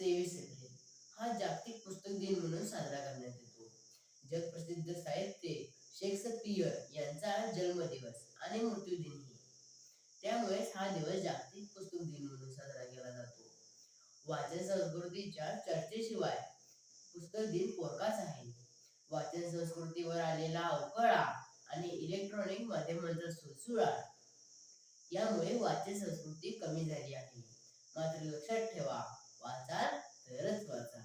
तेवीस येथे हा जागतिक पुस्तक दिन म्हणून साजरा करण्यात येतो. जगप्रसिद्ध साहित्यिक शेक्सपियर यांचा जन्मदिवस आणि मृत्यू मृत्यूदिनही त्यामुळेच हा दिवस जागतिक पुस्तक दिन म्हणून साजरा केला जातो. वाचन संस्कृतीच्या चर्चेशिवाय पुस्तक दिन पोरकाच आहे. वाचन संस्कृतीवर आलेला अवकळा आणि इलेक्ट्रॉनिक माध्यमांचा सुळसुळा यामुळे वाचन संस्कृती कमी झाली आहे. मात्र लक्षात ठेवा वाचाल तरच वाचा.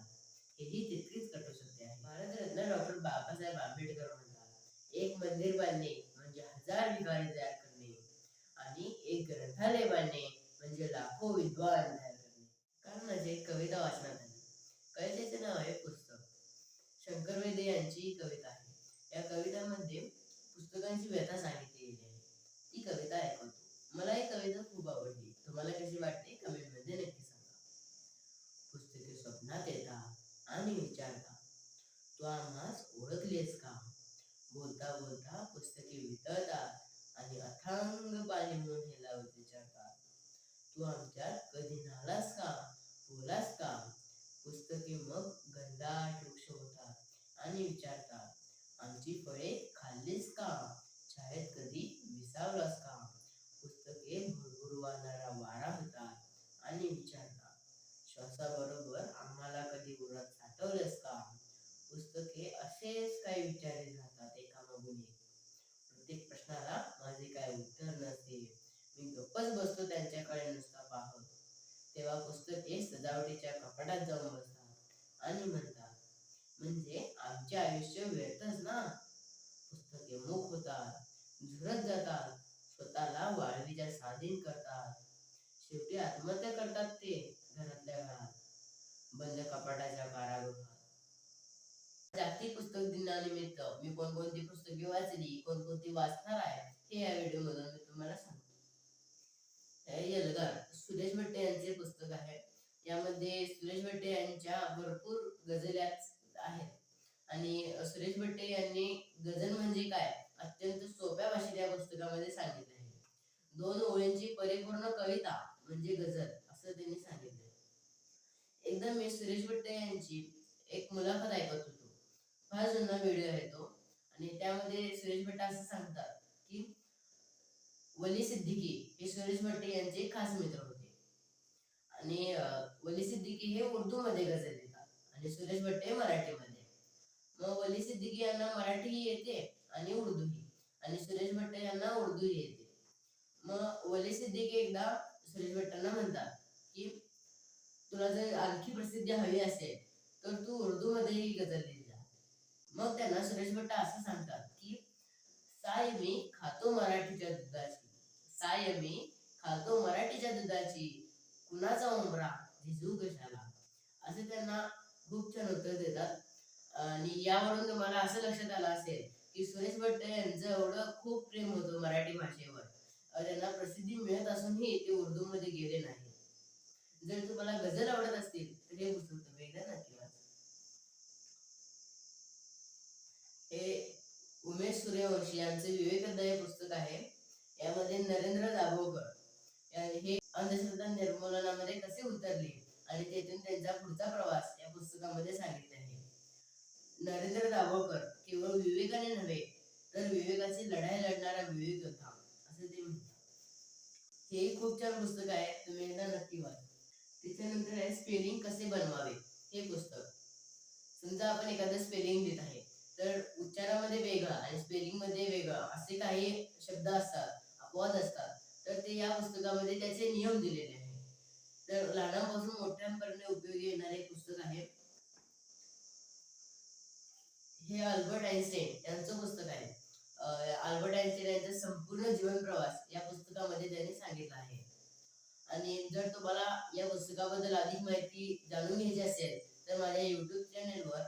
हेही तितकीच कठोर सत्य आहे. भारतरत्न डॉक्टर बाबासाहेब आंबेडकर म्हणतात एक मंदिर बांधणे म्हणजे हजार भिकारी तयार करणे आणि एक ग्रंथालय बांधणे म्हणजे लाखो विद्वान तयार करणे. कारण एक कविता वाचनात आली. कवितेचे नाव आहे पुस्तक. शंकर वेदे यांची ही कविता आहे. या कवितामध्ये पुस्तकांची व्यथा सांगितलेली आहे. ती कविता ऐकवतो मला ही कविता खूप आवडली. तुम्हाला कशी वाटते कमेंटमध्ये नक्की सांगा पुस्तके स्वप्नात येतात आणि विचारतात तू आम्हास ओळखलेस का बोलता बोलता पुस्तके वितळतात आणि अथांग पाणी म्हणून हे लावत विचारतात तू आमच्यात कधी नालास का? बोलास का? पुस्तके मग गंधाट वृक्ष होतात आणि विचारतात आमची फळे खाल्लीस का? शाळेत कधी विसावलास का? पुस्तके भरभरून वाहणारा वारा होतात आणि विचारतात श्वासाबरोबर आम्हाला कधी उरात साठवलेस का? पुस्तके असेच काही विचारले जातात एकामागून एक. प्रत्येक प्रश्नाला माझे काय उत्तर नसते. मी गप्पच बसतो त्यांच्याकडे नुसता पाहत तेव्हा पुस्तके सजावटीच्या कपाटात जाऊन बसतात आणि म्हणतात म्हणजे आमचे आयुष्य व्यर्थच ना? पुस्तके मुख होतात झुरत जातात स्वतःला वाळवीच्या स्वाधीन करतात. शेवटी आत्महत्या करतात ते घरातल्या घरात बंद कपाटाच्या कारागृहात. जागतिक पुस्तक दिनानिमित्त मी कोणकोणती पुस्तके वाचली कोणकोणती वाचणार आहे हे या व्हिडिओ मधून मी तुम्हाला सांगतो. हे सुरेश भट्टे यांचे पुस्तक आहे मध्ये सुरेश भट्टे यांच्या भरपूर गझल्या आहेत. आणि सुरेश भट्टे यांनी गझल म्हणजे काय? अत्यंत सोप्या भाषेत या पुस्तकामध्ये सांगितले आहे. दोन ओळींची परिपूर्ण कविता म्हणजे गझल असं त्यांनी सांगितले एकदा मी सुरेश भट्टे यांची एक मुलाखत ऐकत होतो. फार जुना व्हिडिओ आहे तो. आणि त्यामध्ये सुरेश भट्टे असं सांगतात की वली सिद्दीकी हे सुरेश भट्टे यांचे खास मित्र होते. आणि वली सिद्दीकी हे उर्दू मध्ये गझल लिहितात. आणि सुरेश भट्टे मराठीमध्ये. मग वली सिद्दीकी यांना मराठी येते आणि उर्दूही आणि सुरेश भट्ट यांना उर्दूही येते. मग वली सिद्दीकी एकदा सुरेश भट्टांना म्हणतात की तुला जर आणखी प्रसिद्धी हवी असेल तर तू उर्दू मध्येही गझल लिहित जा. मग त्यांना सुरेश भट्ट असं सांगतात की साय मी खातो मराठीच्या दुधाची. साय मी खातो मराठीच्या दुधाची. कुणाचा उमरा? झिजू कशाला? असे त्यांना खूप छान उत्तर देतात. आणि यावरून तुम्हाला असं लक्षात आलं असेल की सुरेश भट्ट यांचं एवढं खूप प्रेम होतं मराठी भाषेवर. त्यांना प्रसिद्धी मिळत असूनही ते उर्दू मध्ये गेले नाही जर तुम्हाला गझल आवडत असतील तर हे पुस्तक तुम्ही एकदा नक्की हे उमेश सूर्यवंशी यांचे विवेकोदय पुस्तक आहे. यामध्ये नरेंद्र दाभोळकर हे अंधश्रद्धा निर्मूलनामध्ये कसे उतरले? आणि तेथून त्यांचा पुढचा प्रवास या पुस्तकामध्ये सांगितले आहे. नरेंद्र दाभोळकर केवळ विवेकाने नव्हे तर विवेकाची लढाई लढणारा विवेक होता असं ते म्हणतात. हे खूप छान पुस्तक आहे तुम्ही एकदा नक्की वाचा. त्याच्यानंतर आहे स्पेलिंग कसे बनवावे? हे पुस्तक. समजा आपण एखादं स्पेलिंग देत आहे तर उच्चारामध्ये वेगळा आणि स्पेलिंगमध्ये वेगळा असे काही शब्द असतात अपवाद असतात. तर ते या पुस्तकामध्ये त्याचे नियम दिलेले आहेत. तर लहानापासून मोठ्यांपर्यंत उपयोगी येणारे पुस्तक आहे. हे अल्बर्ट आईन्स्टाईन यांचं पुस्तक आहे. अल्बर्ट आईन्स्टाईन यांचा संपूर्ण जीवन प्रवास या पुस्तकामध्ये त्यांनी सांगितलं आहे. आणि जर तुम्हाला या पुस्तकाबद्दल अधिक माहिती जाणून घ्यायची असेल तर माझ्या युट्यूब चॅनेलवर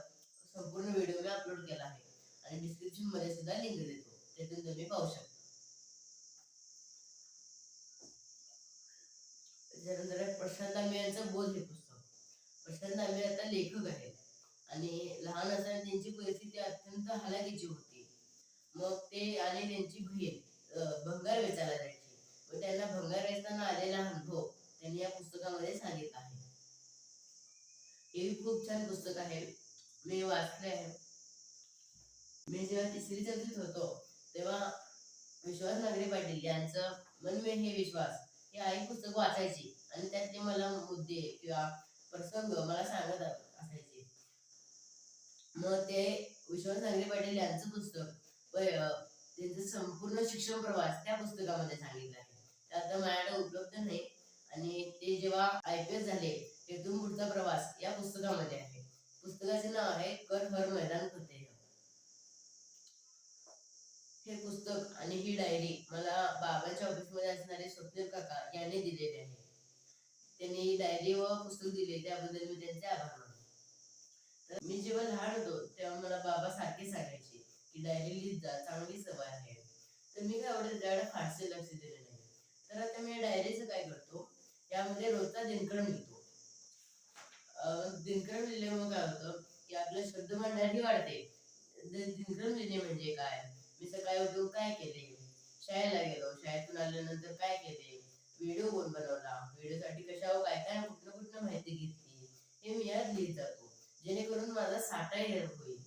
संपूर्ण व्हिडिओ मी अपलोड केला आहे. आणि डिस्क्रिप्शनमध्ये सुद्धा लिंक देतो. त्यातून तुम्ही पाहू शकता त्याच्यानंतर आहे प्रशांत आंबे यांचं बोध हे पुस्तक. प्रशांत आंबे आता लेखक आहेत आणि लहान असताना त्यांची परिस्थिती अत्यंत हलाखीची होती. मग ते आणि त्यांची बहीण भंगार वेचायला जायची. व त्यांना भंगार वेचताना आलेला अनुभव त्यांनी या पुस्तकामध्ये सांगितला आहे. हे खूप छान पुस्तक आहे. मी वाचले आहे. मी जेव्हा तिसरी चौथीत होतो तेव्हा विश्वास नागरे पाटील यांचं मन मे हे विश्वास हे आई पुस्तक वाचायची. आणि त्यातले मला मुद्दे किंवा प्रसंग मला सांगत असायचे. मग ते विश्वास सांगली पाटील यांचं पुस्तक त्यांचं संपूर्ण शिक्षण प्रवास त्या पुस्तकामध्ये सांगितलं आहे. ते आता माझ्याकडे उपलब्ध नाही आणि ते जेव्हा आय पी एस झाले तेथून पुढचा प्रवास या पुस्तकामध्ये आहे. पुस्तकाचे नाव आहे कर हर मैदान फतेह. हे पुस्तक आणि ही डायरी मला बाबांच्या ऑफिसमध्ये असणारे स्वप्नील काका यांनी दिलेले आहे. त्यांनी डायरी व पुस्तक दिले त्याबद्दल मी त्यांचे आभार मानतो. तर मी जेव्हा लहान होतो तेव्हा मला बाबा सारखे सांगायचे की डायरी लिहित जा चांगली सवय आहे. तर मी काय आवडत त्याकडे फारसे लक्ष दिले नाही. तर आता मी डायरीचं काय करतो यामध्ये रोजचा दिनक्रम लिहितो. दिनक्रम लिहिल्यामुळे काय होतं की आपलं शब्द भांडारही वाढते दिनक्रम लिहिणे म्हणजे काय? मी सकाळी उठून काय केले? शाळेला गेलो शाळेतून आल्यानंतर काय केले? व्हिडिओ कोण बनवला व्हिडिओसाठी कशावर काय काय कुठनं कुठनं माहिती घेतली हे मी यात लिहित जातो. जेणेकरून माझा साठा येणार होईल.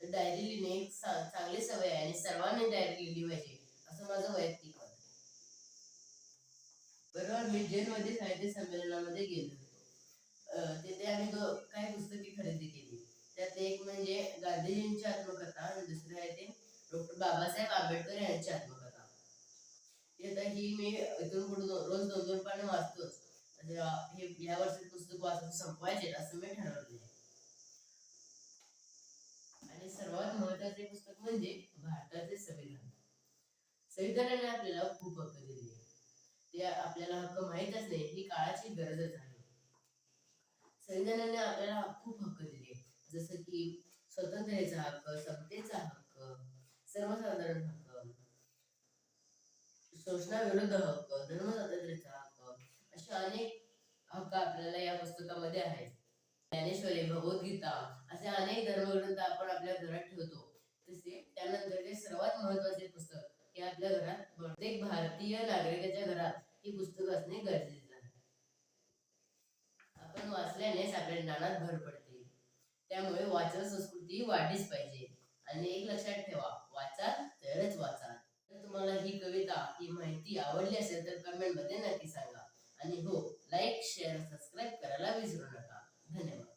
तर डायरी लिहिणे एक चांगली सवय आहे आणि सर्वांनी डायरी लिहिली पाहिजे असं माझं वैयक्तिक मत बरोबर मी जेलमध्ये साहित्य संमेलनामध्ये गेलो होतो. तिथे आम्ही काही पुस्तके खरेदी केली. त्यात एक म्हणजे गांधीजींची आत्मकथा आणि दुसरं आहे ते डॉक्टर बाबासाहेब आंबेडकर यांची आत्मकथा. ती ही मी इथून पुढे रोज दोन दोन पानं वाचतोच म्हणजे, हे या वर्षी पुस्तक वाचून संपवायचे असं मी ठरवले आणि सर्वात महत्त्वाचे पुस्तक म्हणजे भारताचे संविधान. संविधानाने आपल्याला खूप हक्क दिले ते आपल्याला हक्क माहीतच नाही ही काळाची गरजच आहे. संविधानाने आपल्याला खूप हक्क दिले जसं की स्वतंत्रतेचा हक्क समतेचा हक्क सर्वसाधारण हक्क शोषणाविरुद्ध हक्क धर्मस्वातंत्र्याचा हक्क असे अनेक हक्क आपल्याला या पुस्तकामध्ये आहेत. ज्ञानेश्वरी भगवद्गीता असे अनेक धर्मग्रंथ आपण आपल्या घरात ठेवतो. तसे त्यानंतरचे सर्वात महत्त्वाचे पुस्तक हे आपल्या घरात प्रत्येक भारतीय नागरिकाच्या घरात ही पुस्तक असणे गरजेचे आहे. आपण वाचल्यानेच आपल्या ज्ञानात भर पडते. त्यामुळे वाचन संस्कृती वाढलीच पाहिजे. आणि एक लक्षात ठेवा तुम्हाला ही कविता ही माहिती आवडली असेल तर कमेंटमध्ये नक्की सांगा. आणि हो लाईक शेअर सबस्क्राईब करायला विसरू नका. धन्यवाद.